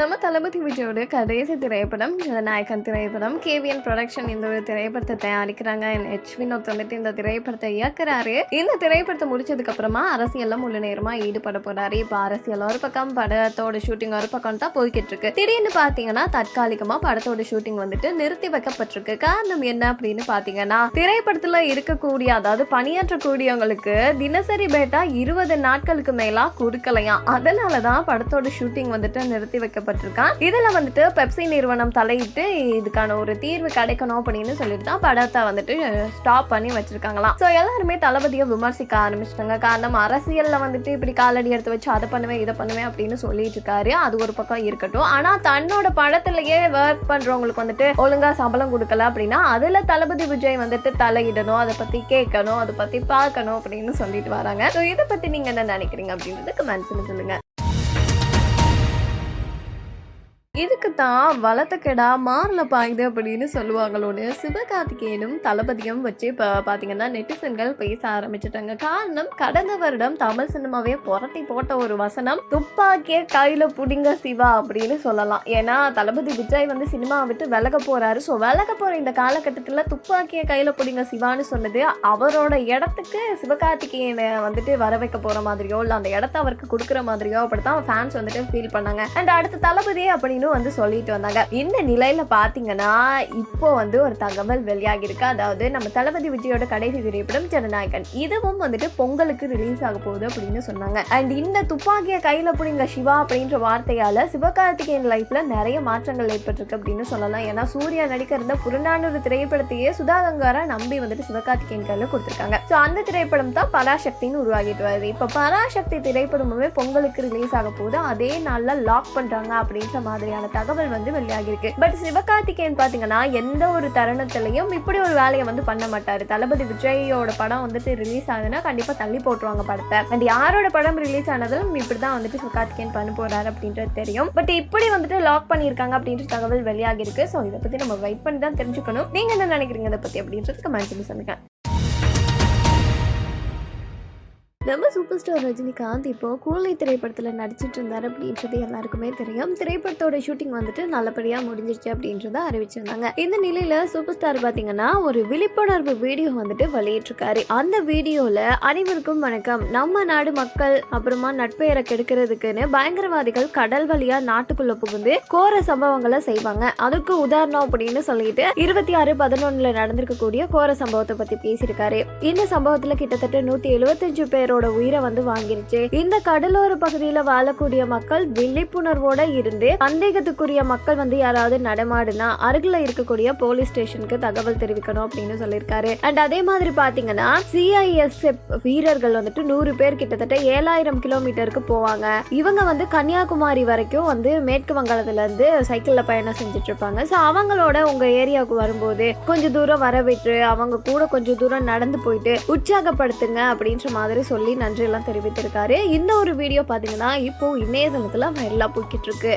நம்ம தளபதி விஜயோட கடைசி திரைப்படம் ஜனநாயகன் திரைப்படம் கேவிஎன் ப்ரொடக்ஷன் இந்த ஒரு திரைப்படத்தை தயாரிக்கிறாங்க. ஹெச் வினோத் வந்துட்டு இந்த திரைப்படத்தை இயக்குறாரு. இந்த திரைப்படத்தை முடிச்சதுக்கு அப்புறமா அரசியல்ல முழு நேரமா ஈடுபட போறாரு. இப்ப அரசியல் ஒரு பக்கம் படத்தோட ஷூட்டிங் ஒரு பக்கம் தான் போய்கிட்டு இருக்கு திடீர்னு பாத்தீங்கன்னா தற்காலிகமா படத்தோட ஷூட்டிங் வந்துட்டு நிறுத்தி வைக்கப்பட்டிருக்கு. காரணம் என்ன அப்படின்னு பாத்தீங்கன்னா திரைப்படத்துல இருக்கக்கூடிய அதாவது பணியாற்றக்கூடியவங்களுக்கு தினசரி பேட்டா இருபது நாட்களுக்கு மேலா கொடுக்கலையா அதனாலதான் படத்தோட ஷூட்டிங் வந்துட்டு நிறுத்தி வைக்கப்பட்டிருக்கான் இதுல வந்துட்டு பெப்சி நிறுவனம் தலையிட்டு இதுக்கான ஒரு தீர்வு கிடைக்கணும் அப்படின்னு சொல்லிட்டு தான் படத்தை வந்துட்டு ஸ்டாப் பண்ணி வச்சிருக்காங்களாம். ஸோ எல்லாருமே தளபதியை விமர்சிக்க ஆரம்பிச்சிட்டாங்க. காரணம் அரசியலில் வந்துட்டு இப்படி காலடி எடுத்து வச்சு அதை பண்ணுவேன் இதை பண்ணுவேன் அப்படின்னு சொல்லிட்டு இருக்காரு. அது ஒரு பக்கம் இருக்கட்டும். ஆனால் தன்னோட படத்திலேயே ஒர்க் பண்ணுறவங்களுக்கு வந்துட்டு ஒழுங்காக சம்பளம் கொடுக்கல அப்படின்னா அதில் தளபதி விஜய் வந்துட்டு தலையிடணும் அதை பற்றி கேட்கணும் அதை பற்றி பார்க்கணும் அப்படின்னு சொல்லிட்டு வராங்க. ஸோ இதை பற்றி நீங்கள் என்ன நினைக்கிறீங்க அப்படின்றது கமெண்ட்ஸ்ல சொல்லுங்கள் இதுக்கு தான் வளர்த்த கெடா மாறல பாயுது அப்படின்னு சொல்லுவாங்களோன்னு சிவகார்த்திகேயனும் தளபதியும் வச்சு இப்போ பார்த்தீங்கன்னா நெட்டிசன்கள் பேச ஆரம்பிச்சிட்டாங்க. காரணம் கடந்த வருடம் தமிழ் சினிமாவே புரட்டி போட்ட ஒரு வசனம் துப்பாக்கிய கையில் புடிங்க சிவா அப்படின்னு சொல்லலாம். ஏன்னா தளபதி விஜய் வந்து சினிமா விட்டு விலக போகிறாரு ஸோ விலக போகிற இந்த காலகட்டத்தில் துப்பாக்கிய கையில் புடிங்க சிவான்னு சொன்னது அவரோட இடத்துக்கு சிவகார்த்திகேயனை வந்துட்டு வர வைக்க போகிற மாதிரியோ இல்லை அந்த இடத்த அவருக்கு கொடுக்குற மாதிரியோ அப்படித்தான் ஃபேன்ஸ் வந்துட்டு ஃபீல் பண்ணாங்க. அண்ட் அடுத்த தளபதி அப்படின்னு வந்து சொல்லிட்டு வந்தாங்க. இந்த நிலையில பாத்தீங்கன்னா இப்போ வந்து ஒரு தகவல் வெளியாகி இருக்கு அதாவது நம்ம தளபதி விஜயோட கடைசி திரைப்படம் ஜனநாயகன். இதுவும் வந்துட்டு பொங்கலுக்கு ரிலீஸ் ஆக போகுது அப்படின்னு சொன்னாங்க. அண்ட் இந்த துப்பாக்கிய கையில புடிங்க சிவா அப்படின்ற வார்த்தையால சிவகார்த்திகேயன் லைஃப்ல நிறைய மாற்றங்கள் ஏற்பட்டிருக்கு அப்படின்னு சொல்லலாம். ஏன்னா சூர்யா நடிக்க இருந்த புறநானூறு திரைப்படத்தையே சுதா கங்காரா நம்பி வந்துட்டு சிவகார்த்திகேயன் கையில கொடுத்துருக்காங்க. ஸோ அந்த திரைப்படம் தான் பராசக்தின்னு உருவாகிட்டு வருது. இப்போ பராசக்தி திரைப்படமுமே பொங்கலுக்கு ரிலீஸ் ஆக போகுது. அதே நாளில் லாக் பண்றாங்க அப்படின்ற மாதிரியான தகவல் வந்து வெளியாகிருக்கு பட் சிவகார்த்திகேயன் பாத்தீங்கன்னா எந்த ஒரு தருணத்திலையும் இப்படி ஒரு வேலையை வந்து பண்ண மாட்டாரு. தளபதி விஜயோட படம் வந்துட்டு ரிலீஸ் ஆகுதுன்னா கண்டிப்பா தள்ளி போட்டுருவாங்க படத்தை. அண்ட் யாரோட படம் ரிலீஸ் ஆனதும் இப்படிதான் வந்துட்டு சிவகார்த்திகேயன் பண்ண போறாரு அப்படின்றது தெரியும். பட் இப்படி வந்துட்டு லாக் பண்ணியிருக்காங்க அப்படின்ற தகவல் வெளியாகிருக்கு ஸோ இதை பத்தி நம்ம வெயிட் பண்ணி தான் தெரிஞ்சுக்கணும். நீங்க என்ன நினைக்கிறீங்க? இதை பத்தி அப்படின்றது கமெண்ட் பண்ணி சொல்லுங்க. நம்ம சூப்பர் ஸ்டார் ரஜினிகாந்த் இப்போ கூலி திரைப்படத்தில் நடிச்சிட்டு இருந்தார் அப்படின்றது எல்லாருக்குமே தெரியும். திரைப்படத்தோட ஷூட்டிங் வந்துட்டு நல்லபடியாக முடிஞ்சிருச்சு அப்படின்றத அறிவிச்சிருந்தாங்க. இந்த நிலையில் சூப்பர் ஸ்டார் பார்த்தீங்கன்னா ஒரு விழிப்புணர்வு வீடியோ வந்துட்டு வெளியிட்டிருக்காரு. அந்த வீடியோவில் அனைவருக்கும் வணக்கம். நம்ம நாடு மக்கள் அப்புறமா நட்பெயரை கெடுக்கிறதுக்குன்னு பயங்கரவாதிகள் கடல் வழியா நாட்டுக்குள்ள புகுந்து கோர சம்பவங்களை செய்வாங்க. அதுக்கு உதாரணம் அப்படின்னு சொல்லிட்டு இருபத்தி ஆறு பதினொன்னுல நடந்திருக்கக்கூடிய கோர சம்பவத்தை பத்தி பேசியிருக்காரு. இந்த சம்பவத்துல கிட்டத்தட்ட நூத்தி எழுபத்தஞ்சு பேர் பேரோட உயிரை வந்து வாங்கிருச்சு. இந்த கடலோர பகுதியில வாழக்கூடிய மக்கள் விழிப்புணர்வோட இருந்து சந்தேகத்துக்குரிய மக்கள் வந்து யாராவது நடமாடுனா அருகில இருக்கக்கூடிய போலீஸ் ஸ்டேஷனுக்கு தகவல் தெரிவிக்கணும் அப்படின்னு சொல்லியிருக்காரு. அண்ட் அதே மாதிரி பாத்தீங்கன்னா சிஐஎஸ்எஃப் வீரர்கள் வந்துட்டு நூறு பேர் கிட்டத்தட்ட ஏழாயிரம் கிலோமீட்டருக்கு போவாங்க. இவங்க வந்து கன்னியாகுமரி வரைக்கும் வந்து மேற்கு வங்காளத்துல இருந்து சைக்கிள்ல பயணம் செஞ்சுட்டு இருப்பாங்க. ஸோ அவங்களோட உங்க ஏரியாவுக்கு வரும்போது கொஞ்சம் தூரம் வர விட்டு அவங்க கூட கொஞ்சம் தூரம் நடந்து போயிட்டு உற்சாகப்படுத்துங்க அப்படின்ற மாதிரி சொல்லி நன்றி எல்லாம் தெரிவித்திருக்காரு. இந்த ஒரு வீடியோ பாத்தீங்கன்னா இப்போ இணையதளத்துல வைரலாக போய்கிட்டு இருக்கு.